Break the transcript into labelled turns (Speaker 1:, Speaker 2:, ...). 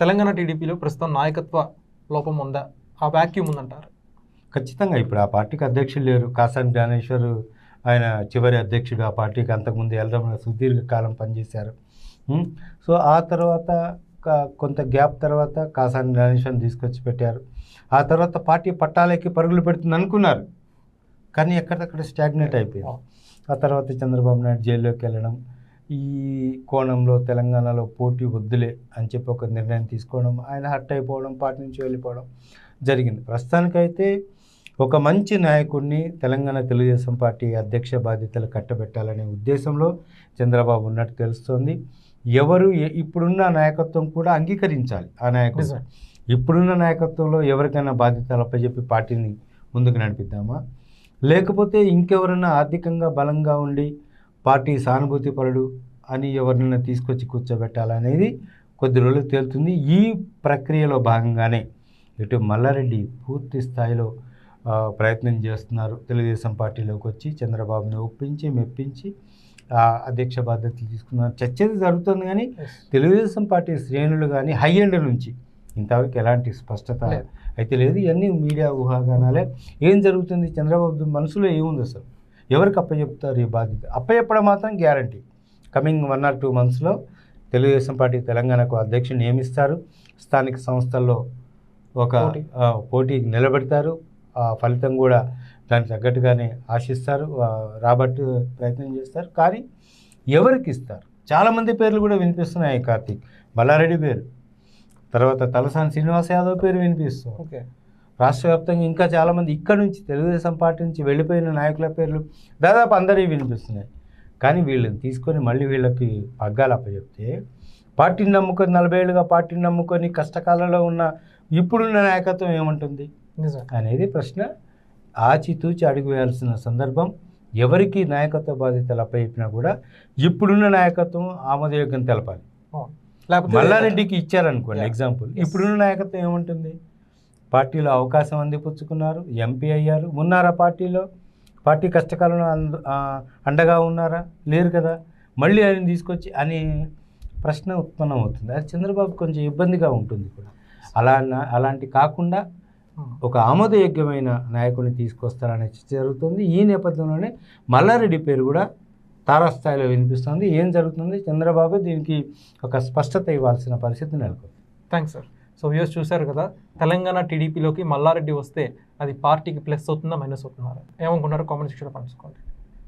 Speaker 1: తెలంగాణ టీడీపీలో ప్రస్తుతం నాయకత్వ లోపం ఉందా? ఆ వ్యాక్యూమ్ ఉందంటారు.
Speaker 2: ఖచ్చితంగా ఇప్పుడు ఆ పార్టీకి అధ్యక్షులు లేరు. కాసాని జ్ఞానేశ్వర్ ఆయన చివరి అధ్యక్షుడు. ఆ పార్టీకి అంతకుముందు ఎల్లరమణ సుదీర్ఘకాలం పనిచేశారు. సో ఆ తర్వాత కొంత గ్యాప్ తర్వాత కాసాని జ్ఞానేశ్వర్ని తీసుకొచ్చి పెట్టారు. ఆ తర్వాత పార్టీ పట్టాలకి పరుగులు పెడుతుంది అనుకున్నారు. కానీ ఎక్కడికక్కడ స్టాగ్నేట్ అయిపోయింది. ఆ తర్వాత చంద్రబాబు నాయుడు జైల్లోకి వెళ్ళడం ఈ కోణంలో తెలంగాణలో పోటీ వద్దులే అని చెప్పి ఒక నిర్ణయం తీసుకోవడం ఆయన హట్ అయిపోవడం పార్టీ నుంచి వెళ్ళిపోవడం జరిగింది. ప్రస్తుతానికైతే ఒక మంచి నాయకుడిని తెలంగాణ తెలుగుదేశం పార్టీ అధ్యక్ష బాధ్యతలు కట్టబెట్టాలనే ఉద్దేశంలో చంద్రబాబు ఉన్నట్టు తెలుస్తోంది. ఎవరు ఇప్పుడున్న నాయకత్వం కూడా అంగీకరించాలి ఆ నాయకుడు. ఇప్పుడున్న నాయకత్వంలో ఎవరికైనా బాధ్యతలు అప్పచెప్పి పార్టీని ముందుకు నడిపిద్దామా? లేకపోతే ఇంకెవరైనా ఆర్థికంగా బలంగా ఉండి పార్టీ సానుభూతి పరుడు అని ఎవరినైనా తీసుకొచ్చి కూర్చోబెట్టాలనేది కొద్ది రోజులు తేలుతుంది. ఈ ప్రక్రియలో భాగంగానే ఇటు మల్లారెడ్డి పూర్తి స్థాయిలో ప్రయత్నం చేస్తున్నారు. తెలుగుదేశం పార్టీలోకి వచ్చి చంద్రబాబుని ఒప్పించి మెప్పించి అధ్యక్ష బాధ్యతలు తీసుకున్నారు. చర్చ జరుగుతుంది కానీ తెలుగుదేశం పార్టీ శ్రేణులు కానీ హై ఎండ్ నుంచి ఇంతవరకు ఎలాంటి స్పష్టత. అయితే లేదు. ఇవన్నీ మీడియా ఊహాగానాలే. ఏం జరుగుతుంది? చంద్రబాబు మనసులో ఏముంది అసలు? ఎవరికి అప్పచెప్తారు ఈ బాధ్యత? అప్పచెప్పడం మాత్రం guarantee. Coming one or two మంత్స్లో తెలుగుదేశం పార్టీ తెలంగాణకు అధ్యక్షుని నియమిస్తారు. స్థానిక సంస్థల్లో ఒక పోటీకి నిలబెడతారు. ఆ ఫలితం కూడా దానికి తగ్గట్టుగానే ఆశిస్తారు. రాబట్టు ప్రయత్నం చేస్తారు. కానీ ఎవరికి ఇస్తారు? చాలామంది పేర్లు కూడా వినిపిస్తున్నాయి కార్తీక్. మల్లారెడ్డి పేరు. తర్వాత తలసాని శ్రీనివాస్ యాదవ్ పేరు వినిపిస్తుంది.
Speaker 1: ఓకే.
Speaker 2: రాష్ట్ర వ్యాప్తంగా ఇంకా చాలామంది ఇక్కడ నుంచి తెలుగుదేశం పార్టీ నుంచి వెళ్ళిపోయిన నాయకుల పేర్లు దాదాపు అందరివి వినిపిస్తున్నాయి. కానీ వీళ్ళని తీసుకొని మళ్ళీ వీళ్ళకి పగ్గాలు అప్పచెప్తే పార్టీని నమ్ముకొని నలభై ఏళ్ళుగా పార్టీని నమ్ముకొని కష్టకాలంలో ఉన్న ఇప్పుడున్న నాయకత్వం ఏముంటుంది? అనేది ప్రశ్న. ఆచితూచి అడుగు వేయాల్సిన సందర్భం. ఎవరికి నాయకత్వ బాధ్యతలు అప్పచెప్పినా కూడా ఇప్పుడున్న నాయకత్వం ఆమోదయోగ్యం తెలపాలి. మల్లారెడ్డికి ఇచ్చారనుకోండి. ఎగ్జాంపుల్. ఇప్పుడున్న నాయకత్వం ఏముంటుంది? పార్టీలో అవకాశం అందిపుచ్చుకున్నారు. ఎంపీ అయ్యారు. ఉన్నారా పార్టీలో? పార్టీ కష్టకాలంలో అండగా ఉన్నారా? లేరు కదా. మళ్ళీ ఆయన తీసుకొచ్చి అని ప్రశ్న ఉత్పన్నం అవుతుంది. అది చంద్రబాబు కొంచెం ఇబ్బందిగా ఉంటుంది కూడా. అలా అలాంటి కాకుండా. ఒక ఆమోదయోగ్యమైన నాయకుడిని తీసుకొస్తారనే జరుగుతుంది. ఈ నేపథ్యంలోనే మల్లారెడ్డి పేరు కూడా తారాస్థాయిలో వినిపిస్తుంది. ఏం జరుగుతుంది? చంద్రబాబు దీనికి ఒక స్పష్టత ఇవ్వాల్సిన పరిస్థితి నెలకొంది.
Speaker 1: Thanks sir. సో వ్యూస్ చూశారు కదా తెలంగాణ టీడీపీలోకి మల్లారెడ్డి వస్తే అది పార్టీకి ప్లస్ అవుతుందా మైనస్ అవుతుందా? ఏమనుకున్నారో కామెంట్ సెక్షన్లో పంచుకోండి.